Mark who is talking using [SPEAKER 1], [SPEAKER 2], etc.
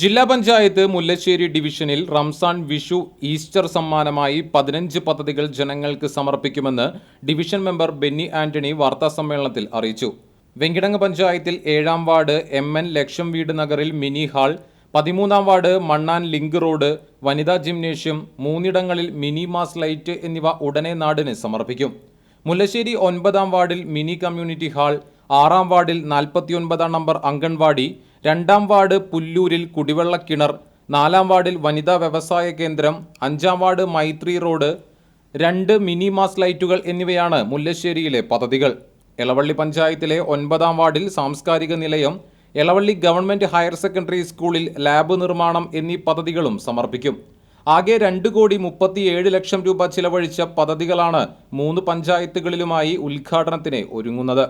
[SPEAKER 1] ജില്ലാ പഞ്ചായത്ത് മുല്ലശ്ശേരി ഡിവിഷനിൽ റംസാൻ വിഷു ഈസ്റ്റർ സമ്മാനമായി പതിനഞ്ച് പദ്ധതികൾ ജനങ്ങൾക്ക് സമർപ്പിക്കുമെന്ന് ഡിവിഷൻ മെമ്പർ ബെന്നി ആന്റണി വാർത്താസമ്മേളനത്തിൽ അറിയിച്ചു. വെങ്കിടങ്ങ് പഞ്ചായത്തിൽ ഏഴാം വാർഡ് എം എൻ ലക്ഷം വീട് നഗറിൽ മിനി ഹാൾ പതിമൂന്നാം വാർഡ് മണ്ണാൻ ലിങ്ക് റോഡ് വനിതാ ജിംനേഷ്യം മൂന്നിടങ്ങളിൽ മിനി മാസ് ലൈറ്റ് എന്നിവ ഉടനെ നാടിന് സമർപ്പിക്കും. മുല്ലശ്ശേരി ഒൻപതാം വാർഡിൽ മിനി കമ്മ്യൂണിറ്റി ഹാൾ ആറാം വാർഡിൽ നാൽപ്പത്തിയൊൻപതാം നമ്പർ അംഗൻവാടി രണ്ടാം വാർഡ് പുല്ലൂരിൽ കുടിവെള്ളക്കിണർ നാലാം വാർഡിൽ വനിതാ വ്യവസായ കേന്ദ്രം അഞ്ചാം വാർഡ് മൈത്രി റോഡ് രണ്ട് മിനി മാസ് ലൈറ്റുകൾ എന്നിവയാണ് മുല്ലശ്ശേരിയിലെ പദ്ധതികൾ. എളവള്ളി പഞ്ചായത്തിലെ ഒൻപതാം വാർഡിൽ സാംസ്കാരിക നിലയം എളവള്ളി ഗവൺമെന്റ് ഹയർ സെക്കൻഡറി സ്കൂളിൽ ലാബ് നിർമ്മാണം എന്നീ പദ്ധതികളും സമർപ്പിക്കും. ആകെ രണ്ട് കോടി മുപ്പത്തിയേഴ് ലക്ഷം രൂപ ചിലവഴിച്ച പദ്ധതികളാണ് മൂന്ന് പഞ്ചായത്തുകളിലുമായി ഉദ്ഘാടനത്തിന് ഒരുങ്ങുന്നത്.